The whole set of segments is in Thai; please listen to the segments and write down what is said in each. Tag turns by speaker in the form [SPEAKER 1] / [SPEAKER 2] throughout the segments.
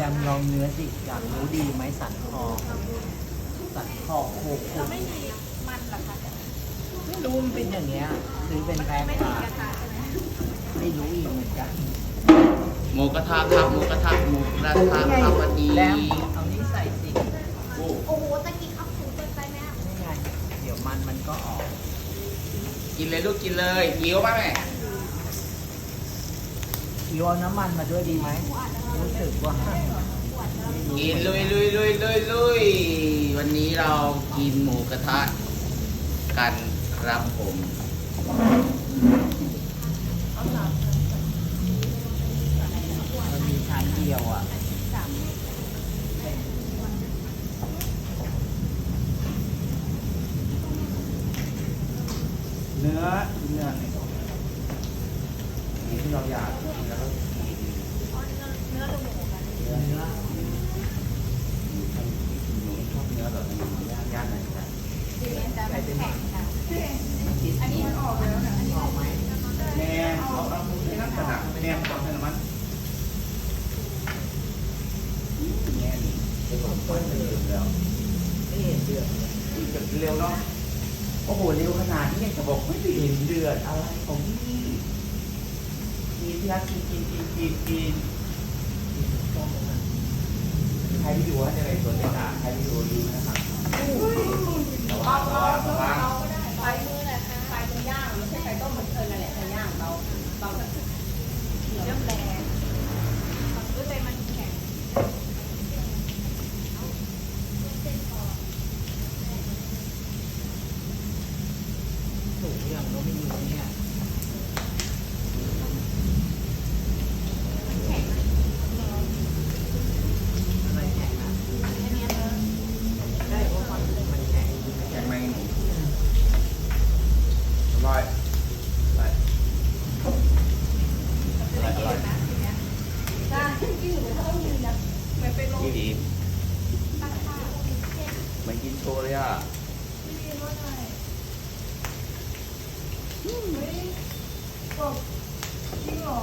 [SPEAKER 1] แบมลองเนื้อสิอยากรู้ดีไหมสันคอ สันคอโคก
[SPEAKER 2] เราไม่มีมันเหรอคะ
[SPEAKER 1] ไม่รู้มันเป็นอย่างเงี้ยซื้อเป็นแพ็ค
[SPEAKER 2] ไม่มี
[SPEAKER 1] มา
[SPEAKER 2] ไม่
[SPEAKER 1] รู้อีกเหมือนกัน
[SPEAKER 3] หมูกระทะครับหมูกระทะหมูกระทะครับวันนี้
[SPEAKER 1] แล้วเอานี่ใส่สิ
[SPEAKER 3] โอ้
[SPEAKER 2] โหตะกี้เขาถูกเกินไปไหมอะ
[SPEAKER 1] นี่ไงเดี๋ยวมันมันก็ออก
[SPEAKER 3] กินเลยลูกกินเลยหิวป่ะแม่
[SPEAKER 1] โยนน้ำมันมาด้วยดีไหมรู้สึกว่า
[SPEAKER 3] กินลุยลุยลุยลุยลุยวันนี้เรากินหมูกระทะกันครับผม
[SPEAKER 1] มันมีชั้นเดียวอะ
[SPEAKER 3] เนื้อเนื้อ ที่เราอยากกินแล้วก็
[SPEAKER 2] เนื้อเนื้อหรือหมูกัน
[SPEAKER 1] เนื้อ
[SPEAKER 3] หนูชอบเนื้อแบบย่างย่างหน่อยครับ
[SPEAKER 2] จะแบบแข็งค่ะอันนี้มันออกแล้วนะอันนี้ออกไหม
[SPEAKER 3] แม่เอาเอาไม่นั่งขนาดแม่ขอให้น้ำมันแม่นี่เป็นคนคนเร็วแล้ว
[SPEAKER 1] ไม่เห็นเดือด
[SPEAKER 3] กินแบบเร็วเนาะโอ้โหเร็วขนาดนี้จะบอกไม่เห็นเดือดอะไรของพี่ ที่รักกินกินกินกินกินใครที่ดูว่าจะในส่วนต่างใครที่ดูดูนะครับระวังระวังระวัง
[SPEAKER 2] ไฟมือแหละค่ะไฟมันย่างไม่ใช่ไฟต้มมันเอิญนั่นแหละไฟย่างเราเราจะเขียวแรงด้วยใจมันแข็ง
[SPEAKER 1] ถูกอย่างเราไม่รู้เนี่ย
[SPEAKER 2] แข็ง
[SPEAKER 1] อะไรแข็งนะ
[SPEAKER 2] อันนี้เนอะ
[SPEAKER 1] ได้เพราะความมันแข็ง
[SPEAKER 3] แข็งไหมหนูอร่อยอร่อย
[SPEAKER 2] จะได้กินนะทีเนี้ยจ้ากินอยู่ถ้าต้องยืนนะเหมือนเป็นลม
[SPEAKER 3] พี่ดี
[SPEAKER 2] ตั้งค่า
[SPEAKER 3] เหมือนกินโชว์เลยอะ
[SPEAKER 2] ไม่มีรถเลยเฮ้ยกบจริงเหรอ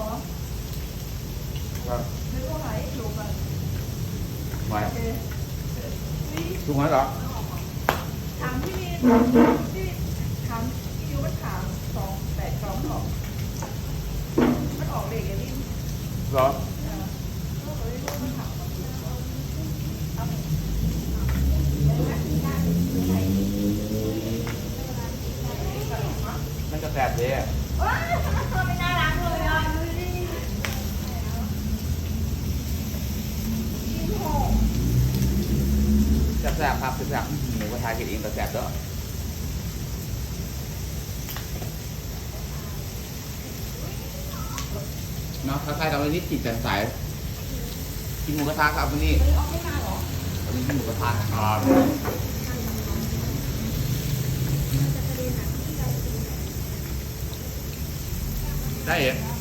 [SPEAKER 3] ครับ
[SPEAKER 2] ไม่รู้ไหนลงอะ
[SPEAKER 3] ไหว
[SPEAKER 2] โอเคเฮ้ย
[SPEAKER 3] ถูกไหมเหรอ
[SPEAKER 2] ถามพี่มีพี่ถามพี่ยูมันถามสองแปดสองหรอกมันออกเด็กอย่างนี้
[SPEAKER 3] เหรอ
[SPEAKER 2] เออก็เลยรู้มันถามเอาไป
[SPEAKER 3] มันจะ แสบเลย
[SPEAKER 2] ว้าวไม่น่ารักเลยอะดูดิพี่โห
[SPEAKER 3] แสบๆครับแสบๆหมูกระทะกินเองแต่แสบเด้อเนาะคล้ายๆกับวันนี้จิตแจ่มใสกินหมูกระทะครับวันนี้
[SPEAKER 2] เฮ้ออกไม่มาหรอ
[SPEAKER 3] วันนี้กินหมูกระทะครับ ได้เหรอ